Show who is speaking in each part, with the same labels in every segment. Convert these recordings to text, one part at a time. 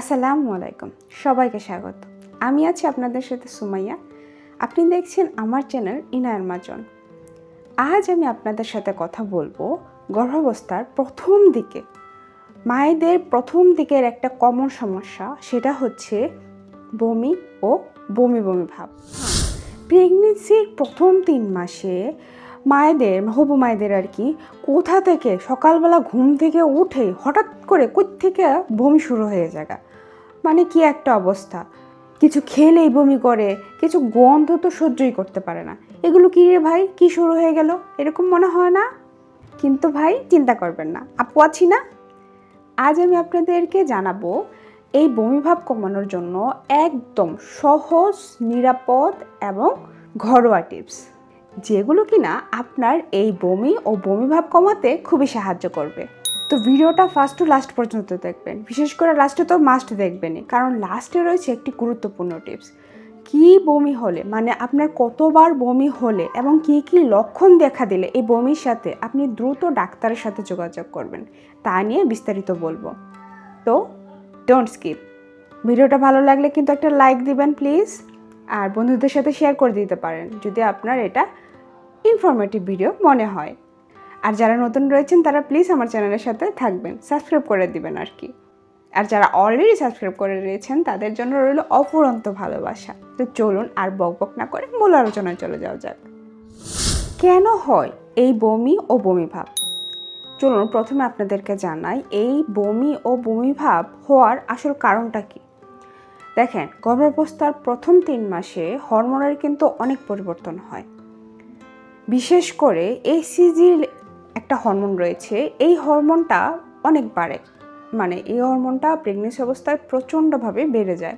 Speaker 1: আসসালামু আলাইকুম, সবাইকে স্বাগত। আমি আছি আপনাদের সাথে সুমাইয়া। আপনি দেখছেন আমার চ্যানেল ইনায়ার মাজন। আজ আমি আপনাদের সাথে কথা বলব গর্ভাবস্থার প্রথম দিকে। মায়েদের প্রথম দিকের একটা কমন সমস্যা, সেটা হচ্ছে বমি ও বমি বমি ভাব। প্রেগনেন্সির প্রথম তিন মাসে মায়েদের, হবু মায়েদের আর কি, কোথা থেকে সকালবেলা ঘুম থেকে উঠে হঠাৎ করে থেকে বমি শুরু হয়ে যায় মানে কি একটা অবস্থা। কিছু খেলেই বমি করে, কিছু গন্ধ তো সহ্যই করতে পারে না। এগুলো কি রে ভাই? কি শুরু হয়ে গেল? এরকম মনে হয় না? কিন্তু ভাই, চিন্তা করবেন না। আপু আছি না? আজ আমি আপনাদেরকে জানাব, এই বমিভাব কমানোর জন্য একদম সহজ, নিরাপদ এবং ঘরোয়া টিপস। যেগুলো কিনা আপনার এই বমি ও বমিভাব কমাতে খুবই সাহায্য করবে। তো ভিডিওটা ফার্স্ট টু লাস্ট পর্যন্ত দেখবেন। বিশেষ করে লাস্টে তো মাস্ট দেখবেনই, কারণ লাস্টে রয়েছে একটি গুরুত্বপূর্ণ টিপস কি বমি হলে মানে আপনার কতবার বমি হলে এবং কি কি লক্ষণ দেখা দিলে এই বমির সাথে আপনি দ্রুত ডাক্তারের সাথে যোগাযোগ করবেন, তা নিয়ে বিস্তারিত বলব। তো ডোন্ট স্কিপ ভিডিওটা ভালো লাগলে কিন্তু একটা লাইক দিবেন প্লিজ আর বন্ধুদের সাথে শেয়ার করে দিতে পারেন, যদি আপনার এটা ইনফরমেটিভ ভিডিও মনে হয়। আর যারা নতুন রয়েছেন, তারা প্লিজ আমার চ্যানেলের সাথে থাকবেন সাবস্ক্রাইব করে দিবেন আর কি। আর যারা অলরেডি সাবস্ক্রাইব করে রয়েছেন, তাদের জন্য রইল অফুরন্ত ভালোবাসা। তো চলুন আর বক বক না করে মূল আলোচনায় চলে যাওয়া যাক। কেন হয় এই বমি ও বমি ভাব? চলুন প্রথমে আপনাদেরকে জানাই, এই বমি ও বমি ভাব হওয়ার আসল কারণটা কি? দেখেন, গর্ভাবস্থার প্রথম তিন মাসে হরমোনের কিন্তু অনেক পরিবর্তন হয়। বিশেষ করে এই একটা হরমোন রয়েছে, এই হরমোনটা অনেক বাড়ে। মানে এই হরমোনটা প্রেগনেন্সি অবস্থায় প্রচণ্ডভাবে বেড়ে যায়।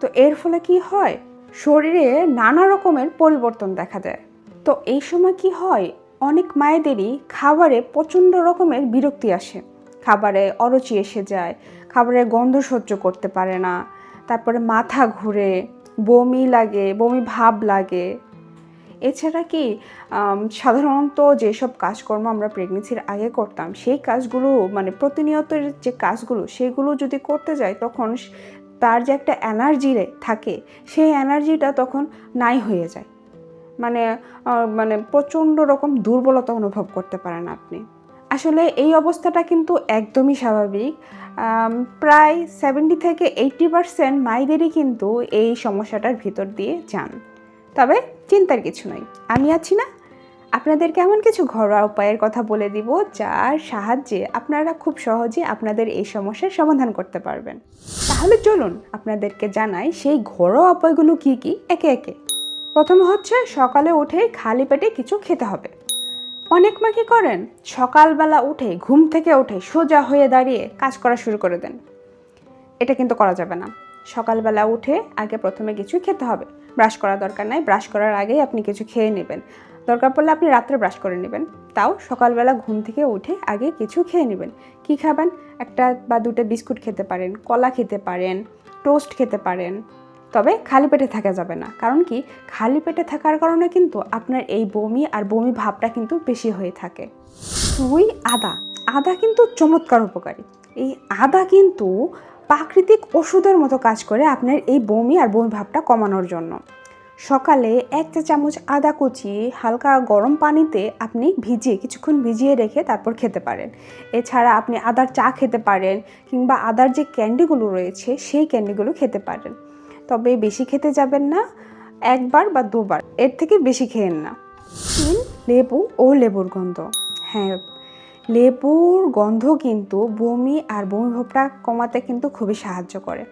Speaker 1: তো এর ফলে কি হয়? শরীরে নানা রকমের পরিবর্তন দেখা যায় তো এই সময় কি হয়? অনেক মায়েদেরই খাবারে প্রচণ্ড রকমের বিরক্তি আসে। খাবারে অরুচি এসে যায়, খাবারের গন্ধ সহ্য করতে পারে না তারপরে মাথা ঘুরে, বমি লাগে, বমি ভাব লাগে। এছাড়া কি সাধারণত যেসব কাজকর্ম আমরা প্রেগনেন্সির আগে করতাম, সেই কাজগুলো মানে প্রতিনিয়ত যে কাজগুলো, সেগুলো যদি করতে যাই, তখন তার যে একটা এনার্জি থাকে, সেই এনার্জিটা তখন নাই হয়ে যায়। মানে মানে প্রচণ্ড রকম দুর্বলতা অনুভব করতে পারেন আপনি। আসলে এই অবস্থাটা কিন্তু একদমই স্বাভাবিক। প্রায় সেভেন্টি থেকে এইট্টি পারসেন্ট মায়েদেরই কিন্তু এই সমস্যাটার ভিতর দিয়ে যান। তবে চিন্তার কিছু নয় আমি আছি না। আপনাদেরকে এমন কিছু ঘরোয়া উপায়ের কথা বলে দিব, যার সাহায্যে আপনারা খুব সহজে আপনাদের এই সমস্যার সমাধান করতে পারবেন। তাহলে চলুন আপনাদেরকে জানাই সেই ঘরোয়া উপায়গুলো কী কী একে একে। প্রথমে হচ্ছে সকালে উঠে খালি পেটে কিছু খেতে হবে। অনেক মা কি করেন? সকালবেলা উঠে, ঘুম থেকে উঠে সোজা হয়ে দাঁড়িয়ে কাজ করা শুরু করে দেন। এটা কিন্তু করা যাবে না। সকালবেলা উঠে আগে প্রথমে কিছু খেতে হবে। ব্রাশ করার দরকার নাই। ব্রাশ করার আগেই আপনি কিছু খেয়ে নেবেন। দরকার পড়লে আপনি রাত্রে ব্রাশ করে নেবেন। তাও সকালবেলা ঘুম থেকে উঠে আগে কিছু খেয়ে নেবেন। কি খাবেন? একটা বা দুটো বিস্কুট খেতে পারেন, কলা খেতে পারেন, টোস্ট খেতে পারেন। তবে খালি পেটে থাকা যাবে না। কারণ কি? খালি পেটে থাকার কারণে কিন্তু আপনার এই বমি আর বমি ভাবটা কিন্তু বেশি হয়ে থাকে। দুই, আদা। আদা কিন্তু চমৎকার উপকারী। এই আদা কিন্তু প্রাকৃতিক ওষুধের মতো কাজ করে আপনার এই বমি আর বমি ভাবটা কমানোর জন্য। সকালে এক চা চামচ আদা কুচি, হালকা গরম পানিতে আপনি ভিজিয়ে, কিছুক্ষণ ভিজিয়ে রেখে তারপর খেতে পারেন। এছাড়া আপনি আদার চা খেতে পারেন কিংবা আদার যে ক্যান্ডিগুলো রয়েছে, সেই ক্যান্ডিগুলো খেতে পারেন। তবে বেশি খেতে যাবেন না, একবার বা দুবার। এর থেকে বেশি খেয়েন না। তিন, লেবু ও লেবুর গন্ধ। হ্যাঁ লেবুর গন্ধ কিন্তু বমি আর বমি ভাবটা কমাতে কিন্তু খুবই সাহায্য করে।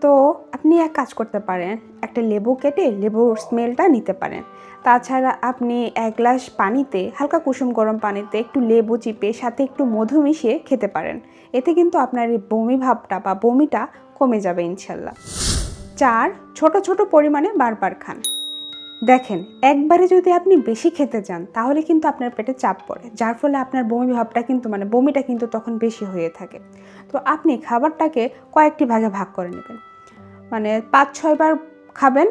Speaker 1: তো আপনি এক কাজ করতে পারেন, একটা লেবু কেটে লেবুর স্মেলটা নিতে পারেন। তাছাড়া আপনি এক গ্লাস পানিতে, হালকা কুসুম গরম পানিতে একটু লেবু চিপে, সাথে একটু মধু মিশিয়ে খেতে পারেন। এতে কিন্তু আপনার এই বমি ভাবটা বা বমিটা কমে যাবে ইনশাল্লাহ। চার ছোট ছোট পরিমাণে বারবার খান। দেখেন, একবারে যদি আপনি বেশি খেতে যান, তাহলে কিন্তু আপনার পেটে চাপ পড়ে। যার ফলে আপনার বমি ভাবটা কিন্তু মানে বমিটা কিন্তু তখন বেশি হয়ে থাকে। তো আপনি খাবারটাকে কয়েকটি ভাগে ভাগ করে নেবেন। মানে পাঁচ ছয়বার খাবেন,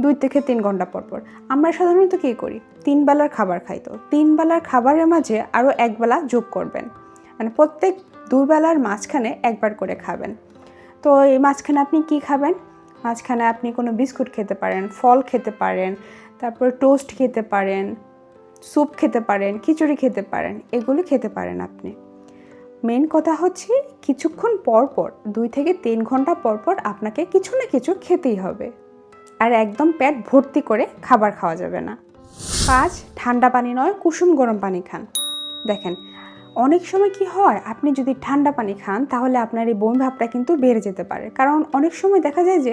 Speaker 1: দুই থেকে তিন ঘণ্টা পর পর। আমরা সাধারণত কী করি? তিন বেলার খাবার খাই তো। তিন বেলার খাবারের মাঝে আরও এক বেলা যোগ করবেন। মানে প্রত্যেক দুবেলার মাঝখানে একবার করে খাবেন। তো এই মাঝখানে আপনি কি খাবেন? মাঝখানে আপনি কোনো বিস্কুট খেতে পারেন, ফল খেতে পারেন, তারপর টোস্ট খেতে পারেন, স্যুপ খেতে পারেন, খিচুড়ি খেতে পারেন, এগুলো খেতে পারেন আপনি। মেন কথা হচ্ছে কিছুক্ষণ পর পর, দুই থেকে তিন ঘণ্টা পর পর আপনাকে কিছু না কিছু খেতেই হবে। আর একদম পেট ভর্তি করে খাবার খাওয়া যাবে না। পাঁচ, ঠান্ডা পানি নয়, কুসুম গরম পানি খান। দেখেন অনেক সময় কি হয়, আপনি যদি ঠান্ডা পানি খান, তাহলে আপনার এই বমি ভাবটা কিন্তু বেড়ে যেতে পারে। কারণ অনেক সময় দেখা যায় যে,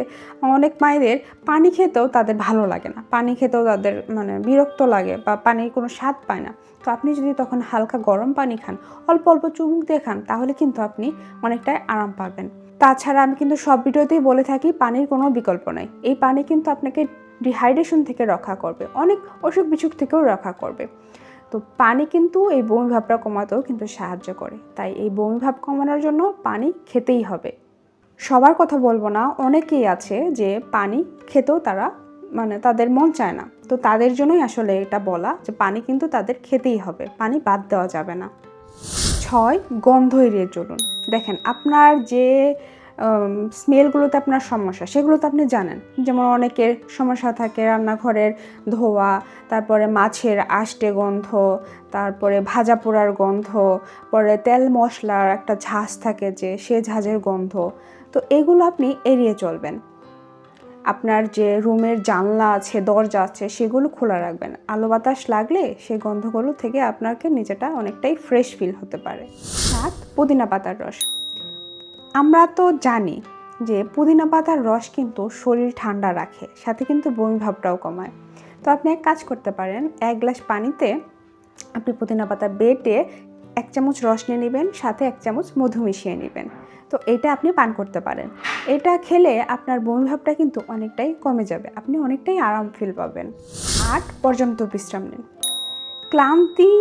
Speaker 1: অনেক মায়েদের পানি খেতেও তাদের ভালো লাগে না। পানি খেতেও তাদের মানে বিরক্ত লাগে বা পানির কোনো স্বাদ পায় না। তো আপনি যদি তখন হালকা গরম পানি খান, অল্প অল্প চুমুক দিয়ে খান, তাহলে কিন্তু আপনি অনেকটাই আরাম পাবেন। তাছাড়া আমি কিন্তু সব ভিডিওতেই বলে থাকি, পানির কোনো বিকল্প নেই। এই পানি কিন্তু আপনাকে ডিহাইড্রেশন থেকে রক্ষা করবে, অনেক অসুখ বিসুখ থেকেও রক্ষা করবে। তো পানি কিন্তু এই বমি ভাবটা কমাতেও কিন্তু সাহায্য করে। তাই এই বমি ভাব কমানোর জন্য পানি খেতেই হবে। সবার কথা বলব না, অনেকেই আছে যে পানি খেতেও তারা মানে তাদের মন চায় না। তো তাদের জন্যই আসলে এটা বলা যে পানি কিন্তু তাদের খেতেই হবে, পানি বাদ দেওয়া যাবে না। ছয় গন্ধ এড়িয়ে চলুন দেখেন, আপনার যে স্মেলগুলোতে আপনার সমস্যা, সেগুলো তো আপনি জানেন। যেমন অনেকের সমস্যা থাকে রান্নাঘরের ধোয়া, তারপরে মাছের আষ্টে গন্ধ, তারপরে ভাজা পোড়ার গন্ধ, পরে তেল মশলার একটা ঝাঁজ থাকে যে, সে ঝাঁঝের গন্ধ। তো এগুলো আপনি এড়িয়ে চলবেন। আপনার যে রুমের জানলা আছে, দরজা আছে, সেগুলো খোলা রাখবেন। আলো বাতাস লাগলে সেই গন্ধগুলো থেকে আপনাকে নিজেটা অনেকটাই ফ্রেশ ফিল হতে পারে। সাত পুদিনা পাতার রস। আমরা তো জানি যে পুদিনা পাতার রস কিন্তু শরীর ঠান্ডা রাখে, সাথে কিন্তু বমি ভাবটাও কমায়। তো আপনি এক কাজ করতে পারেন, এক গ্লাস পানিতে আপনি পুদিনা পাতা বেটে এক চামচ রস নিয়ে নেবেন, সাথে এক চামচ মধু মিশিয়ে নেবেন। তো এটা আপনি পান করতে পারেন। এটা খেলে আপনার বমি ভাবটা কিন্তু অনেকটাই কমে যাবে, আপনি অনেকটাই আরাম ফিল পাবেন। আট পর্যাপ্ত বিশ্রাম নিন। ক্লান্তি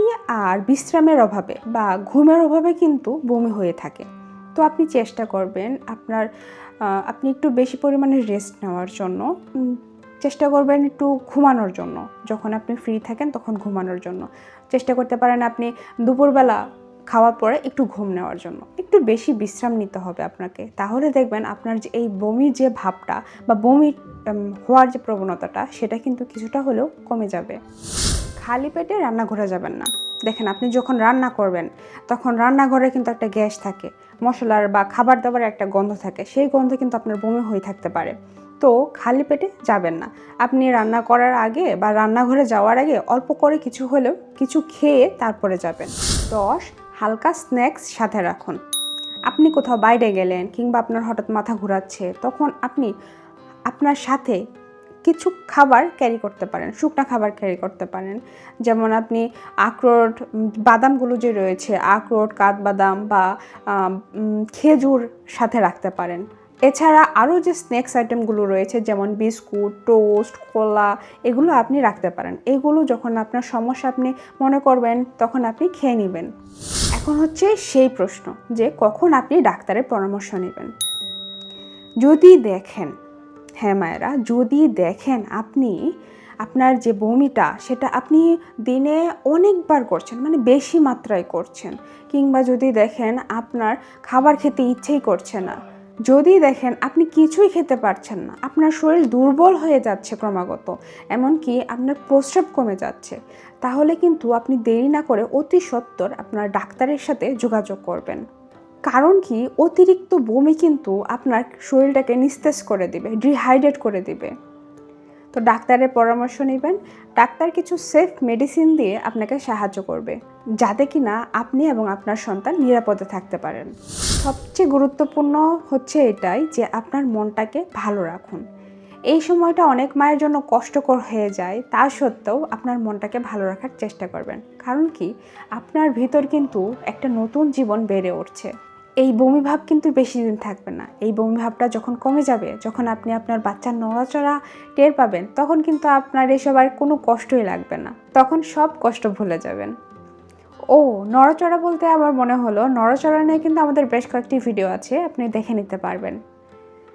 Speaker 1: আর বিশ্রামের অভাবে বা ঘুমের অভাবে কিন্তু বমি হয়ে থাকে। তো আপনি চেষ্টা করবেন আপনার আপনি একটু বেশি পরিমাণে রেস্ট নেওয়ার জন্য। চেষ্টা করবেন একটু ঘুমানোর জন্য। যখন আপনি ফ্রি থাকেন তখন ঘুমানোর জন্য। চেষ্টা করতে পারেন আপনি দুপুরবেলা খাওয়ার পরে একটু ঘুম নেওয়ার জন্য। একটু বেশি বিশ্রাম নিতে হবে আপনাকে। তাহলে দেখবেন আপনার যে, এই বমির যে ভাবটা বা বমি হওয়ার যে প্রবণতাটা সেটা কিন্তু কিছুটা হলেও কমে যাবে। খালি পেটে রান্নাঘরে যাবেন না। দেখেন আপনি যখন রান্না করবেন, তখন রান্নাঘরে কিন্তু একটা গ্যাস থাকে। মশলার বা খাবার দাবারের একটা গন্ধ থাকে, সেই গন্ধ কিন্তু আপনার বমি হয়ে থাকতে পারে। তো খালি পেটে যাবেন না। আপনি রান্না করার আগে বা রান্নাঘরে যাওয়ার আগে অল্প করে কিছু হলেও কিছু খেয়ে তারপরে যাবেন। দশ, হালকা স্ন্যাক্স সাথে রাখুন। আপনি কোথাও বাইরে গেলেন কিংবা আপনার হঠাৎ মাথা ঘোরাচ্ছে, তখন আপনি আপনার সাথে কিছু খাবার ক্যারি করতে পারেন, শুকনো খাবার ক্যারি করতে পারেন। যেমন আপনি আখরোট, বাদামগুলো যে রয়েছে, আখরোট, কাঠবাদাম বা খেজুর সাথে রাখতে পারেন। এছাড়া আরও যে স্ন্যাক্স আইটেমগুলো রয়েছে, যেমন বিস্কুট টোস্ট কলা এগুলো আপনি রাখতে পারেন। এগুলো যখন আপনার সমস্যা আপনি মনে করবেন, তখন আপনি খেয়ে নেবেন। এখন হচ্ছে সেই প্রশ্ন যে কখন আপনি ডাক্তারের পরামর্শ নেবেন? যদি দেখেন হ্যাঁ মায়েরা, যদি দেখেন আপনি আপনার যে বমিটা, সেটা আপনি দিনে অনেকবার করছেন মানে বেশি মাত্রায় করছেন। কিংবা যদি দেখেন আপনার খাবার খেতে ইচ্ছেই করছে না, যদি দেখেন আপনি কিছুই খেতে পারছেন না, আপনার শরীর দুর্বল হয়ে যাচ্ছে ক্রমাগত, এমনকি আপনার প্রস্রাব কমে যাচ্ছে, তাহলে কিন্তু আপনি দেরি না করে অতি সত্বর আপনার ডাক্তারের সাথে যোগাযোগ করবেন। কারণ কি? অতিরিক্ত বমি কিন্তু আপনার শরীরটাকে নিস্তেজ করে দিবে ডিহাইড্রেট করে দিবে। তো ডাক্তারের পরামর্শ নেবেন। ডাক্তার কিছু সেফ মেডিসিন দিয়ে আপনাকে সাহায্য করবে, যাতে কি না আপনি এবং আপনার সন্তান নিরাপদে থাকতে পারেন। সবচেয়ে গুরুত্বপূর্ণ হচ্ছে এটাই যে আপনার মনটাকে ভালো রাখুন। এই সময়টা অনেক মায়ের জন্য কষ্টকর হয়ে যায়, তা সত্ত্বেও আপনার মনটাকে ভালো রাখার চেষ্টা করবেন। কারণ কি? আপনার ভিতর কিন্তু একটা নতুন জীবন বেড়ে উঠছে। এই বমি ভাব কিন্তু বেশি দিন থাকবে না। এই বমি ভাবটা যখন কমে যাবে, যখন আপনি আপনার বাচ্চার নড়াচড়া টের পাবেন, তখন কিন্তু আপনার এসব আর কোনো কষ্টই লাগবে না। তখন সব কষ্ট ভুলে যাবেন। ও, নড়াচড়া বলতে আমার মনে হলো, নড়াচড়া নিয়ে কিন্তু আমাদের বেশ কয়েকটি ভিডিও আছে, আপনি দেখে নিতে পারবেন।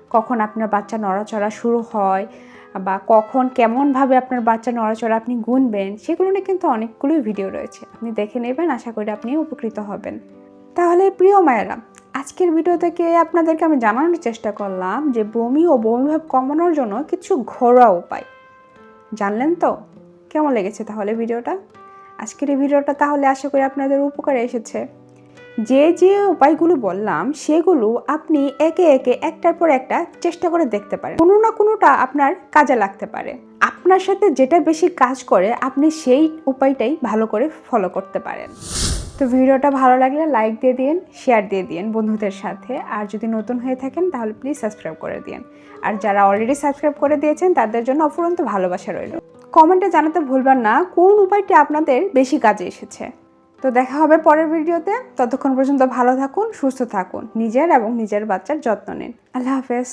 Speaker 1: কখন আপনার বাচ্চা নড়াচড়া শুরু হয় বা কখন কেমনভাবে আপনার বাচ্চা নড়াচড়া আপনি গুনবেন, সেগুলো নিয়ে কিন্তু অনেকগুলোই ভিডিও রয়েছে। আপনি দেখে নেবেন, আশা করি আপনি উপকৃত হবেন। তাহলে প্রিয় মায়েরা আজকের ভিডিও থেকে আপনাদেরকে আমি জানানোর চেষ্টা করলাম যে বমি ও বমিভাব কমানোর জন্য কিছু ঘরোয়া উপায়। জানলেন তো? কেমন লেগেছে তাহলে ভিডিওটা? আজকের এই ভিডিওটা তাহলে আশা করি আপনাদের উপকারে এসেছে। যে যে উপায়গুলো বললাম, সেগুলো আপনি একে একে একটার পর একটা চেষ্টা করে দেখতে পারেন। কোনো না কোনোটা আপনার কাজে লাগতে পারে। আপনার সাথে যেটা বেশি কাজ করে, আপনি সেই উপায়টাই ভালো করে ফলো করতে পারেন। তো ভিডিওটা ভালো লাগলে লাইক দিয়ে দিন শেয়ার দিয়ে দিন বন্ধুদের সাথে। আর যদি নতুন হয়ে থাকেন, তাহলে প্লিজ সাবস্ক্রাইব করে দিন আর যারা অলরেডি সাবস্ক্রাইব করে দিয়েছেন, তাদের জন্য অফুরন্ত ভালোবাসা রইল। কমেন্টে জানাতে ভুলবেন না, কোন উপায়টি আপনাদের বেশি কাজে এসেছে? তো দেখা হবে পরের ভিডিওতে। ততক্ষণ পর্যন্ত ভালো থাকুন, সুস্থ থাকুন। নিজের এবং নিজের বাচ্চার যত্ন নিন। আল্লাহ হাফেজ।